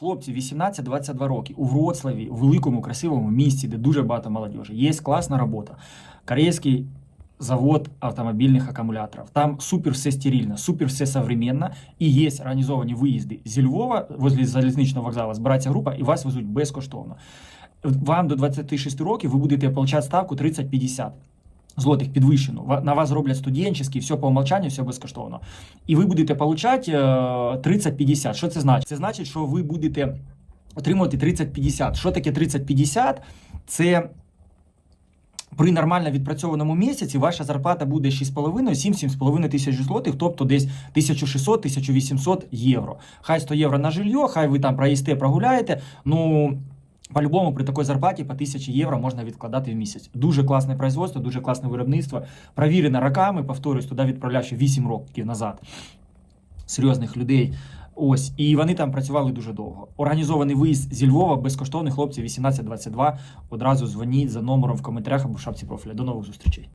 Хлопці 18-22 роки у Вроцлаві, у великому красивому місті, де дуже багато молодіжі. Є класна робота. Корейський завод автомобільних акумуляторів. Там супер все стерильно, супер все современно. І є організовані виїзди зі Львова, возле залізничного вокзалу, збирається група і вас везуть безкоштовно. Вам до 26 років ви будете отримати ставку 30-50 Злотих підвищену. Ва- На вас зроблять студентський, все по умолчанню, все безкоштовно. І ви будете отримати 30-50. Що це значить? Це значить, що ви будете отримувати 30-50. Що таке 30-50? Це при нормально відпрацьованому місяці ваша зарплата буде 6,5-7-7,5 тисяч злотих, тобто десь 1600-1800 євро. Хай 100 євро на жилье, хай ви там проїсте, прогуляєте. Ну, по-любому, при такой зарплаті по 1000 євро можна відкладати в місяць. Дуже класне производство, дуже класне виробництво. Провірено роками, повторюсь, туди відправляв ще 8 років назад. Серйозних людей. Ось, і вони там працювали дуже довго. Організований виїзд зі Львова, безкоштовний хлопці 18-22. Одразу дзвоніть за номером в коментарях або в шапці профіля. До нових зустрічей.